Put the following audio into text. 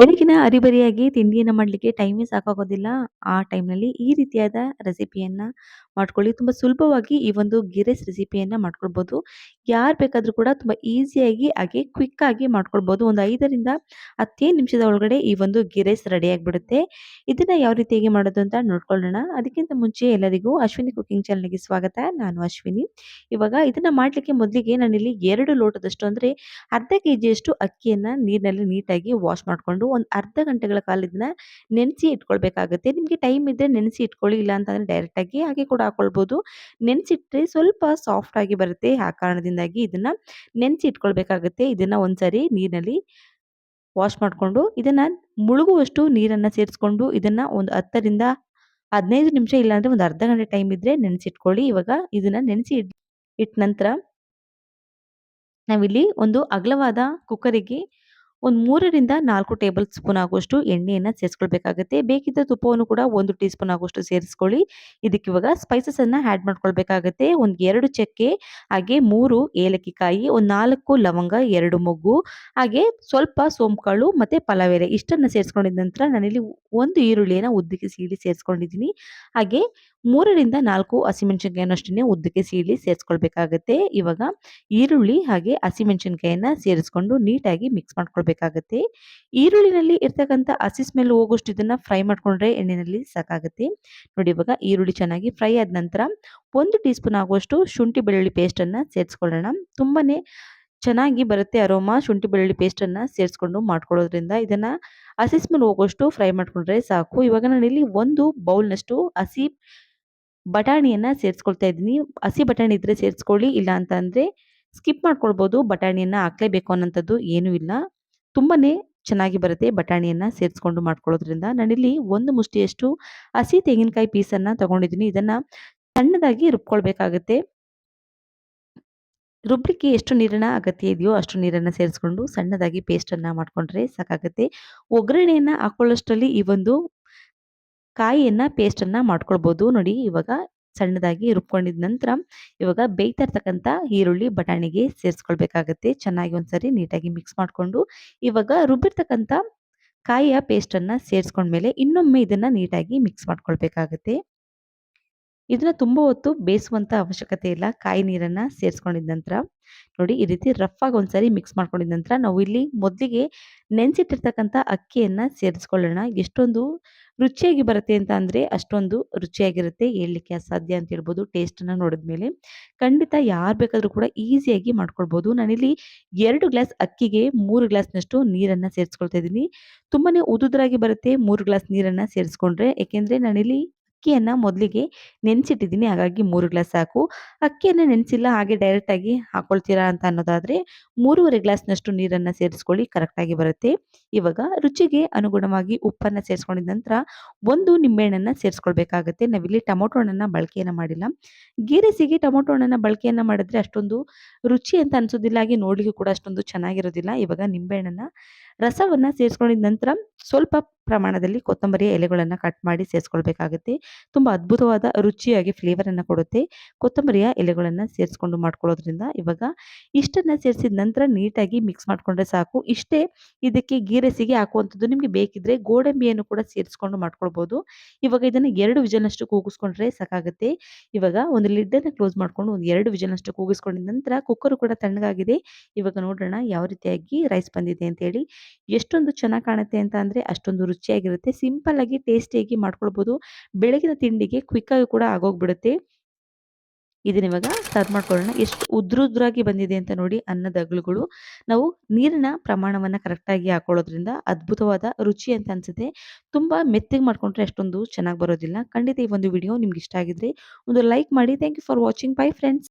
ಬೆಳಗಿನ ಅರಿಬರಿಯಾಗಿ ತಿಂಡಿಯನ್ನು ಮಾಡಲಿಕ್ಕೆ ಟೈಮೇ ಸಾಕಾಗೋದಿಲ್ಲ. ಆ ಟೈಮ್‌ನಲ್ಲಿ ಈ ರೀತಿಯಾದ ರೆಸಿಪಿಯನ್ನ ಮಾಡ್ಕೊಳ್ಳಿ. ತುಂಬ ಸುಲಭವಾಗಿ ಈ ಒಂದು ಗಿರೇಸ್ ರೆಸಿಪಿಯನ್ನು ಮಾಡ್ಕೊಳ್ಬೋದು. ಯಾರು ಬೇಕಾದರೂ ಕೂಡ ತುಂಬ ಈಸಿಯಾಗಿ, ಹಾಗೆ ಕ್ವಿಕ್ ಆಗಿ ಮಾಡ್ಕೊಳ್ಬೋದು. ಒಂದು 5ರಿಂದ 10 ನಿಮಿಷದ ಒಳಗಡೆ ಈ ಒಂದು ಗಿರೇಸ್ ರೈಸ್ ರೆಡಿ ಆಗಿಬಿಡುತ್ತೆ. ಇದನ್ನ ಯಾವ ರೀತಿಯಾಗಿ ಮಾಡೋದು ಅಂತ ನೋಡ್ಕೊಳ್ಳೋಣ. ಅದಕ್ಕಿಂತ ಮುಂಚೆ ಎಲ್ಲರಿಗೂ ಅಶ್ವಿನಿ ಕುಕಿಂಗ್ ಚಾನಲ್‌ಗೆ ಸ್ವಾಗತ. ನಾನು ಅಶ್ವಿನಿ. ಇವಾಗ ಇದನ್ನ ಮಾಡಲಿಕ್ಕೆ ಮೊದಲಿಗೆ ನಾನಿಲ್ಲಿ ಎರಡು ಲೋಟದಷ್ಟು ಅಂದ್ರೆ ಅರ್ಧ ಕೆ ಜಿಯಷ್ಟು ಅಕ್ಕಿಯನ್ನ ನೀರಿನಲ್ಲಿ ನೀಟಾಗಿ ವಾಶ್ ಮಾಡಿಕೊಂಡು ಒಂದು ಅರ್ಧ ಗಂಟೆಗಳ ಕಾಲ ಇದನ್ನ ನೆನೆಸಿ ಇಟ್ಕೊಳ್ಬೇಕಾಗುತ್ತೆ. ನಿಮಗೆ ಟೈಮ್ ಇದ್ರೆ ನೆನೆಸಿ ಇಟ್ಕೊಳ್ಳಿ. ಇಲ್ಲ ಅಂತಂದ್ರೆ ಡೈರೆಕ್ಟಾಗಿ ಹಾಗೆ ಕೂಡ ಹಾಕೊಳ್ಬೋದು. ನೆನೆಸಿಟ್ರೆ ಸ್ವಲ್ಪ ಸಾಫ್ಟ್ ಆಗಿ ಬರುತ್ತೆ. ಆ ಕಾರಣದಿಂದಾಗಿ ಇದನ್ನ ನೆನೆಸಿ ಇಟ್ಕೊಳ್ಬೇಕಾಗುತ್ತೆ. ಇದನ್ನ ಒಂದ್ಸರಿ ನೀರಿನಲ್ಲಿ ವಾಶ್ ಮಾಡಿಕೊಂಡು ಇದನ್ನ ಮುಳುಗುವಷ್ಟು ನೀರನ್ನ ಸೇರಿಸ್ಕೊಂಡು ಇದನ್ನ ಒಂದು 10ರಿಂದ 15 ನಿಮಿಷ ಇಲ್ಲಾಂದರೆ ಒಂದು ಅರ್ಧ ಗಂಟೆ ಟೈಮ್ ಇದ್ರೆ ನೆನೆಸಿಟ್ಕೊಳ್ಳಿ. ಇವಾಗ ಇದನ್ನ ನೆನೆಸಿ ಇಟ್ ಇಟ್ಟ ನಂತರ ನಾವಿಲ್ಲಿ ಒಂದು ಅಗಲವಾದ ಕುಕ್ಕರಿಗೆ ಒಂದು 3ರಿಂದ 4 ಟೇಬಲ್ ಸ್ಪೂನ್ ಆಗುವಷ್ಟು ಎಣ್ಣೆಯನ್ನು ಸೇರಿಸ್ಕೊಳ್ಬೇಕಾಗುತ್ತೆ. ಬೇಕಿದ್ದ ತುಪ್ಪವನ್ನು ಕೂಡ ಒಂದು ಟೀ ಸ್ಪೂನ್ ಆಗುವಷ್ಟು ಸೇರಿಸ್ಕೊಳ್ಳಿ. ಇದಕ್ಕೆ ಇವಾಗ ಸ್ಪೈಸಸನ್ನು ಆ್ಯಡ್ ಮಾಡ್ಕೊಳ್ಬೇಕಾಗುತ್ತೆ. ಒಂದು ಎರಡು ಚಕ್ಕೆ, ಹಾಗೆ ಮೂರು ಏಲಕ್ಕಿ ಕಾಯಿ, ಒಂದು ನಾಲ್ಕು ಲವಂಗ, ಎರಡು ಮೊಗ್ಗು, ಹಾಗೆ ಸ್ವಲ್ಪ ಸೋಂಪು ಮತ್ತು ಪಲಾವ್ ಇಷ್ಟನ್ನ ಸೇರಿಸ್ಕೊಂಡಿದ ನಂತರ ನಾನಿಲ್ಲಿ ಒಂದು ಈರುಳ್ಳಿಯನ್ನು ಉದ್ದಕ್ಕೆ ಸೀಳಿ ಸೇರಿಸ್ಕೊಂಡಿದ್ದೀನಿ. ಹಾಗೆ 3ರಿಂದ 4 ಹಸಿಮೆಣಸಿನಕಾಯಿಯನ್ನು ಅಷ್ಟನ್ನೇ ಉದ್ದಕ್ಕೆ ಸೀಳಿ ಸೇರಿಸ್ಕೊಳ್ಬೇಕಾಗುತ್ತೆ. ಇವಾಗ ಈರುಳ್ಳಿ ಹಾಗೆ ಹಸಿಮೆಣಸಿನಕಾಯಿಯನ್ನ ಸೇರಿಸ್ಕೊಂಡು ನೀಟಾಗಿ ಮಿಕ್ಸ್ ಮಾಡ್ಕೊಳ್ಬೇಕಾಗುತ್ತೆ. ಈರುಳ್ಳಿನಲ್ಲಿ ಇರ್ತಕ್ಕಂಥ ಹಸಿ ಸ್ಮೆಲ್ ಹೋಗೋಷ್ಟು ಇದನ್ನ ಫ್ರೈ ಮಾಡ್ಕೊಂಡ್ರೆ ಎಣ್ಣೆಯಲ್ಲಿ ಸಾಕಾಗುತ್ತೆ. ನೋಡಿ ಇವಾಗ ಈರುಳ್ಳಿ ಚೆನ್ನಾಗಿ ಫ್ರೈ ಆದ ನಂತರ ಒಂದು ಟೀ ಸ್ಪೂನ್ ಆಗುವಷ್ಟು ಶುಂಠಿ ಬೆಳ್ಳುಳ್ಳಿ ಪೇಸ್ಟ್ ಅನ್ನ ಸೇರಿಸ್ಕೊಳ್ಳೋಣ. ತುಂಬಾನೇ ಚೆನ್ನಾಗಿ ಬರುತ್ತೆ ಅರೋಮಾ ಶುಂಠಿ ಬೆಳ್ಳುಳ್ಳಿ ಪೇಸ್ಟ್ ಅನ್ನ ಸೇರಿಸ್ಕೊಂಡು ಮಾಡ್ಕೊಳ್ಳೋದ್ರಿಂದ ಇದನ್ನ ಹಸಿ ಸ್ಮೆಲ್ ಹೋಗುವಷ್ಟು ಫ್ರೈ ಮಾಡ್ಕೊಂಡ್ರೆ ಸಾಕು. ಇವಾಗ ಇಲ್ಲಿ ಒಂದು ಬೌಲ್‌ನಷ್ಟು ಹಸಿ ಬಟಾಣಿಯನ್ನ ಸೇರಿಸ್ಕೊಳ್ತಾ ಇದ್ದೀನಿ. ಹಸಿ ಬಟಾಣಿ ಇದ್ರೆ ಸೇರಿಸ್ಕೊಳ್ಳಿ. ಇಲ್ಲ ಅಂತ ಅಂದ್ರೆ ಸ್ಕಿಪ್ ಮಾಡ್ಕೊಳ್ಬೋದು. ಬಟಾಣಿಯನ್ನ ಹಾಕ್ಲೇಬೇಕು ಅನ್ನೋಂಥದ್ದು ಏನೂ ಇಲ್ಲ. ತುಂಬಾನೇ ಚೆನ್ನಾಗಿ ಬರುತ್ತೆ ಬಟಾಣಿಯನ್ನ ಸೇರಿಸ್ಕೊಂಡು ಮಾಡ್ಕೊಳ್ಳೋದ್ರಿಂದ. ನಾನಿಲ್ಲಿ ಒಂದು ಮುಷ್ಟಿಯಷ್ಟು ಹಸಿ ತೆಂಗಿನಕಾಯಿ ಪೀಸನ್ನ ತಗೊಂಡಿದ್ದೀನಿ. ಇದನ್ನ ಸಣ್ಣದಾಗಿ ರುಬ್ಕೊಳ್ಬೇಕಾಗತ್ತೆ ರುಬ್ಲಿಕ್ಕೆ ಎಷ್ಟು ನೀರಿನ ಅಗತ್ಯ ಇದೆಯೋ ಅಷ್ಟು ನೀರನ್ನ ಸೇರಿಸ್ಕೊಂಡು ಸಣ್ಣದಾಗಿ ಪೇಸ್ಟ್ ಅನ್ನ ಮಾಡ್ಕೊಂಡ್ರೆ ಸಾಕಾಗುತ್ತೆ. ಒಗ್ಗರಣೆಯನ್ನ ಹಾಕೊಳ್ಳೋಷ್ಟರಲ್ಲಿ ಈ ಒಂದು ಕಾಯಿಯನ್ನ ಪೇಸ್ಟ್ ಅನ್ನ ಮಾಡ್ಕೊಳ್ಬೋದು. ನೋಡಿ, ಇವಾಗ ಸಣ್ಣದಾಗಿ ರುಬ್ಕೊಂಡಿದ ನಂತರ ಇವಾಗ ಬೇಯ್ತಾ ಇರ್ತಕ್ಕಂಥ ಈರುಳ್ಳಿ ಬಟಾಣಿಗೆ ಸೇರಿಸ್ಕೊಳ್ಬೇಕಾಗತ್ತೆ ಚೆನ್ನಾಗಿ ಒಂದ್ಸರಿ ನೀಟಾಗಿ ಮಿಕ್ಸ್ ಮಾಡ್ಕೊಂಡು ಇವಾಗ ರುಬ್ಬಿರ್ತಕ್ಕಂಥ ಕಾಯಿಯ ಪೇಸ್ಟ್ ಅನ್ನ ಸೇರಿಸ್ಕೊಂಡ್ಮೇಲೆ ಇನ್ನೊಮ್ಮೆ ಇದನ್ನ ನೀಟಾಗಿ ಮಿಕ್ಸ್ ಮಾಡ್ಕೊಳ್ಬೇಕಾಗುತ್ತೆ. ಇದನ್ನ ತುಂಬಾ ಹೊತ್ತು ಬೇಯಿಸುವಂತ ಅವಶ್ಯಕತೆ ಇಲ್ಲ. ಕಾಯಿ ನೀರನ್ನ ಸೇರಿಸ್ಕೊಂಡಿದ ನಂತರ ನೋಡಿ, ಈ ರೀತಿ ರಫ್ ಆಗಿ ಒಂದ್ಸರಿ ಮಿಕ್ಸ್ ಮಾಡ್ಕೊಂಡಿದ ನಂತರ ನಾವು ಇಲ್ಲಿ ಮೊದಲಿಗೆ ನೆನೆಸಿಟ್ಟಿರ್ತಕ್ಕಂಥ ಅಕ್ಕಿಯನ್ನ ಸೇರಿಸ್ಕೊಳ್ಳೋಣ. ಎಷ್ಟೊಂದು ರುಚಿಯಾಗಿ ಬರುತ್ತೆ ಅಂತ ಅಂದ್ರೆ ಅಷ್ಟೊಂದು ರುಚಿಯಾಗಿರುತ್ತೆ. ಹೇಳಲಿಕ್ಕೆ ಅಸಾಧ್ಯ ಅಂತ ಹೇಳ್ಬೋದು ನೋಡಿದ ನೋಡಿದ್ಮೇಲೆ. ಖಂಡಿತ ಯಾರು ಬೇಕಾದ್ರೂ ಕೂಡ ಈಸಿಯಾಗಿ ಮಾಡ್ಕೊಳ್ಬೋದು. ನಾನಿಲ್ಲಿ ಎರಡು ಗ್ಲಾಸ್ ಅಕ್ಕಿಗೆ ಮೂರು ಗ್ಲಾಸ್‌ನಷ್ಟು ನೀರನ್ನ ಸೇರಿಸ್ಕೊಳ್ತಾ ಇದ್ದೀನಿ. ತುಂಬಾನೇ ಉದುದ್ರಾಗಿ ಬರುತ್ತೆ ಮೂರು ಗ್ಲಾಸ್ ನೀರನ್ನ ಸೇರಿಸ್ಕೊಂಡ್ರೆ. ಯಾಕೆಂದ್ರೆ ನಾನಿಲ್ಲಿ ಅಕ್ಕಿಯನ್ನ ಮೊದಲಿಗೆ ನೆನೆಸಿಟ್ಟಿದ್ದೀನಿ. ಹಾಗಾಗಿ ಮೂರು ಗ್ಲಾಸ್ ಸಾಕು. ಅಕ್ಕಿಯನ್ನು ನೆನೆಸಿಲ್ಲ, ಹಾಗೆ ಡೈರೆಕ್ಟಾಗಿ ಹಾಕ್ಕೊಳ್ತೀರಾ ಅಂತ ಅನ್ನೋದಾದರೆ ಮೂರುವರೆ ಗ್ಲಾಸ್‌ನಷ್ಟು ನೀರನ್ನು ಸೇರಿಸ್ಕೊಳ್ಳಿ, ಕರೆಕ್ಟಾಗಿ ಬರುತ್ತೆ. ಇವಾಗ ರುಚಿಗೆ ಅನುಗುಣವಾಗಿ ಉಪ್ಪನ್ನು ಸೇರಿಸ್ಕೊಂಡಿದ ನಂತರ ಒಂದು ನಿಂಬೆಹಣ್ಣನ್ನು ಸೇರಿಸ್ಕೊಳ್ಬೇಕಾಗುತ್ತೆ. ನಾವಿಲ್ಲಿ ಟೊಮೊಟೊ ಹಣ್ಣನ್ನು ಬಳಕೆಯನ್ನು ಮಾಡಿಲ್ಲ. ಗೀರಸಿಗೆ ಟೊಮೊಟೊ ಹಣ್ಣನ್ನು ಬಳಕೆಯನ್ನು ಮಾಡಿದ್ರೆ ಅಷ್ಟೊಂದು ರುಚಿ ಅಂತ ಅನಿಸೋದಿಲ್ಲ ಹಾಗೆ ನೋಡಲಿಕ್ಕೂ ಕೂಡ ಅಷ್ಟೊಂದು ಚೆನ್ನಾಗಿರೋದಿಲ್ಲ. ಇವಾಗ ನಿಂಬೆಹಣ್ಣನ್ನ ರಸವನ್ನ ಸೇರಿಸ್ಕೊಂಡಿದ ನಂತರ ಸ್ವಲ್ಪ ಪ್ರಮಾಣದಲ್ಲಿ ಕೊತ್ತಂಬರಿಯ ಎಲೆಗಳನ್ನು ಕಟ್ ಮಾಡಿ ಸೇರಿಸ್ಕೊಳ್ಬೇಕಾಗುತ್ತೆ. ತುಂಬಾ ಅದ್ಭುತವಾದ, ರುಚಿಯಾಗಿ ಫ್ಲೇವರನ್ನು ಕೊಡುತ್ತೆ. ಕೊತ್ತಂಬರಿಯ ಎಲೆಗಳನ್ನು ಸೇರಿಸ್ಕೊಂಡು ಮಾಡ್ಕೊಳ್ಳೋದ್ರಿಂದ ಇವಾಗ ಇಷ್ಟನ್ನ ಸೇರಿಸಿದ ನಂತರ ನೀಟಾಗಿ ಮಿಕ್ಸ್ ಮಾಡ್ಕೊಂಡ್ರೆ ಸಾಕು. ಇಷ್ಟೇ ಇದಕ್ಕೆ ಗೀ ರೈಸಿಗೆ ಹಾಕುವಂಥದ್ದು. ನಿಮಗೆ ಬೇಕಿದ್ರೆ ಗೋಡಂಬಿಯನ್ನು ಕೂಡ ಸೇರಿಸ್ಕೊಂಡು ಮಾಡ್ಕೊಳ್ಬೋದು. ಇವಾಗ ಇದನ್ನು ಎರಡು ವಿಜಲ್ನಷ್ಟು ಕೂಗಿಸ್ಕೊಂಡ್ರೆ ಸಾಕಾಗುತ್ತೆ. ಇವಾಗ ಒಂದು ಲಿಡ್ಡನ್ನು ಕ್ಲೋಸ್ ಮಾಡ್ಕೊಂಡು ಒಂದು ಎರಡು ವಿಜಲ್ನಷ್ಟು ಕೂಗಿಸ್ಕೊಂಡಿದ ನಂತರ ಕುಕ್ಕರು ಕೂಡ ತಣ್ಣಗಾಗಿದೆ. ಇವಾಗ ನೋಡೋಣ ಯಾವ ರೀತಿಯಾಗಿ ರೈಸ್ ಬಂದಿದೆ ಅಂತ ಹೇಳಿ. ಎಷ್ಟೊಂದು ಚೆನ್ನಾಗಿ ಕಾಣುತ್ತೆ ಅಂತ ಅಂದರೆ ಅಷ್ಟೊಂದು ರುಚಿಯಾಗಿರುತ್ತೆ. ಸಿಂಪಲ್ ಆಗಿ ಟೇಸ್ಟಿಯಾಗಿ ಮಾಡ್ಕೊಳ್ಬೋದು. ಬೆಳಗಿನ ತಿಂಡಿಗೆ ಕ್ವಿಕ್ ಆಗಿ ಕೂಡ ಆಗೋಗ್ಬಿಡುತ್ತೆ. ಇದನ್ನ ಇವಾಗ ಸರ್ವ್ ಮಾಡ್ಕೊಳ್ಳೋಣ. ಎಷ್ಟು ಉದ್ರುದ್ರಾಗಿ ಬಂದಿದೆ ಅಂತ ನೋಡಿ ಅನ್ನದ ಅಗಳುಗಳು. ನಾವು ನೀರಿನ ಪ್ರಮಾಣವನ್ನ ಕರೆಕ್ಟಾಗಿ ಹಾಕೊಳ್ಳೋದ್ರಿಂದ ಅದ್ಭುತವಾದ ರುಚಿ ಅಂತ ಅನ್ಸುತ್ತೆ. ತುಂಬಾ ಮೆತ್ತಗೆ ಮಾಡ್ಕೊಂಡ್ರೆ ಅಷ್ಟೊಂದು ಚೆನ್ನಾಗಿ ಬರೋದಿಲ್ಲ. ಖಂಡಿತ ಈ ಒಂದು ವಿಡಿಯೋ ನಿಮ್ಗೆ ಇಷ್ಟ ಆಗಿದ್ರೆ ಒಂದು ಲೈಕ್ ಮಾಡಿ. Thank you for watching. Bye friends.